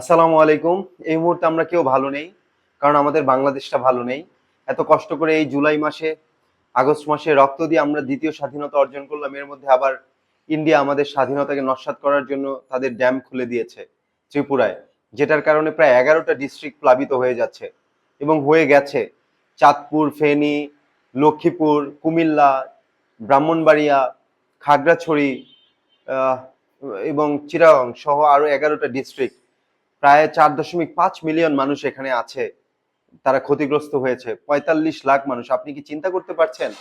আসসালামু আলাইকুম। এই মুহূর্তে আমরা কেউ ভালো নেই, কারণ আমাদের বাংলাদেশটা ভালো নেই। এত কষ্ট করে এই জুলাই মাসে, আগস্ট মাসে রক্ত দিয়ে আমরা দ্বিতীয় স্বাধীনতা অর্জন করলাম, এর মধ্যে আবার ইন্ডিয়া আমাদের স্বাধীনতাকে নস্বাত করার জন্য তাদের ড্যাম খুলে দিয়েছে ত্রিপুরায়, যেটার কারণে প্রায় এগারোটা ডিস্ট্রিক্ট প্লাবিত হয়ে যাচ্ছে এবং হয়ে গেছে। চাঁদপুর, ফেনী, লক্ষ্মীপুর, কুমিল্লা, ব্রাহ্মণবাড়িয়া, খাগড়াছড়ি এবং চিরাং সহ আরও এগারোটা ডিস্ট্রিক্ট প্রায় চার দশমিক পাঁচ মিলিয়ন মানুষ এখানে আছে। তারা ক্ষতিগ্রস্ত হয়েছে। পঁয়তাল্লিশ লাখ মানুষ। আপনি কি চিন্তা করতে পারছেন?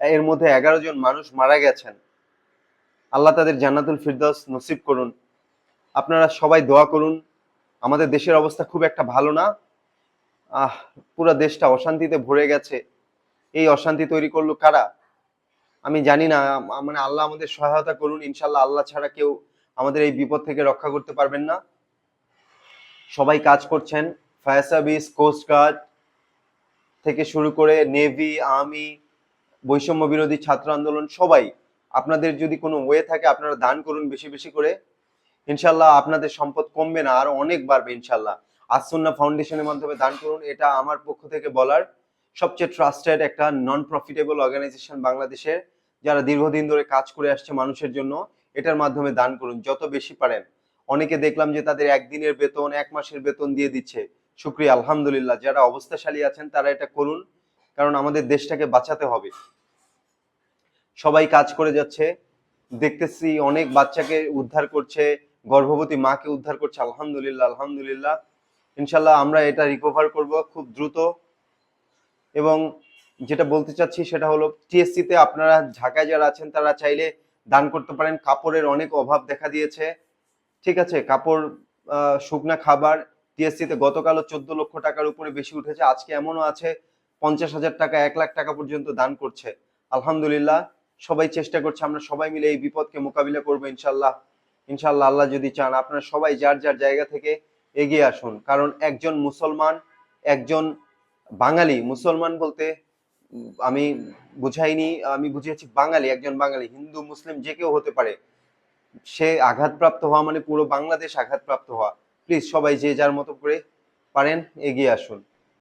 এর মধ্যে এগারো জন মানুষ মারা গেছেন। আল্লাহ তাদের জান্নাতুল ফিরদৌস নসিব করুন। আপনারা সবাই দোয়া করুন। আমাদের দেশের অবস্থা খুব একটা ভালো না। আহ, পুরো দেশটা অশান্তিতে ভরে গেছে। এই অশান্তি তৈরি করল কারা? আমি জানি না। মানে আল্লাহ আমাদের সহায়তা করুন। ইনশাল্লাহ আল্লাহ ছাড়া কেউ আমাদের এই বিপদ থেকে রক্ষা করতে পারবেন না। সবাই কাজ করছেন। ফায়ার সার্ভিস, কোস্ট গার্ড থেকে শুরু করে নেভি, আর্মি, বৈষম্য বিরোধী ছাত্র আন্দোলন, সবাই আপনাদের যদি কোনো ওয়ে থাকে আপনারা দান করুন বেশি বেশি করে। ইনশাল্লাহ আপনাদের সম্পদ কমবে না, আরও অনেক বাড়বে ইনশাল্লাহ। আসুন্না ফাউন্ডেশনের মাধ্যমে দান করুন, এটা আমার পক্ষ থেকে বলার সবচেয়ে ট্রাস্টেড একটা নন প্রফিটেবল অর্গানাইজেশন বাংলাদেশের, যারা দীর্ঘদিন ধরে কাজ করে আসছে মানুষের জন্য, এটার মাধ্যমে দান করুন, যত বেশি পারেন। অনেকে দেখলাম যে তাদের একদিনের বেতন, এক মাসের বেতন দিয়ে দিচ্ছে। শুক্রিয়া, আলহামদুলিল্লাহ। যারা অবস্থাশালী আছেন, তারা এটা করুন, কারণ আমাদের দেশটাকে বাঁচাতে হবে। সবাই কাজ করে যাচ্ছে। দেখতেছি অনেক বাচ্চাকে উদ্ধার করছে, গর্ভবতী মাকে উদ্ধার করছে। আলহামদুলিল্লাহ আলহামদুলিল্লাহ। ইনশাল্লাহ আমরা এটা রিকভার করব খুব দ্রুত। এবং যেটা বলতে চাচ্ছি সেটা হলো টিএসসিতে আপনারা ঢাকায় যারা আছেন, তারা চাইলে দান করতে পারেন। কাপড়ের অনেক অভাব দেখা দিয়েছে। ঠিক আছে, কাপড় শুকনা খাবার টিএসসি তে গতকালও চোদ্দ লক্ষ টাকার উপরে বেশি উঠেছে, আজকে এমনও আছে, পঞ্চাশ হাজার টাকা, এক লাখ টাকা পর্যন্ত দান করছে। আলহামদুলিল্লাহ, সবাই চেষ্টা করছে, আমরা সবাই মিলে এই বিপদকে মোকাবিলা করব ইনশাল্লাহ ইনশাল্লাহ আল্লাহ যদি চান, আপনারা সবাই যার যার জায়গা থেকে এগিয়ে আসুন, কারণ একজন মুসলমান, একজন বাঙালি, মুসলমান বলতে আমি বুঝাইনি, আমি বুঝিয়েছি বাঙালি, একজন বাঙালি, হিন্দু, মুসলিম যে কেউ হতে পারে। সে আঘাতপ্রাপ্ত হওয়া মানে পুরো বাংলাদেশ আঘাতপ্রাপ্ত হওয়া। প্লিজ সবাই যে যার মতো করে পারেন, এগিয়ে আসুন।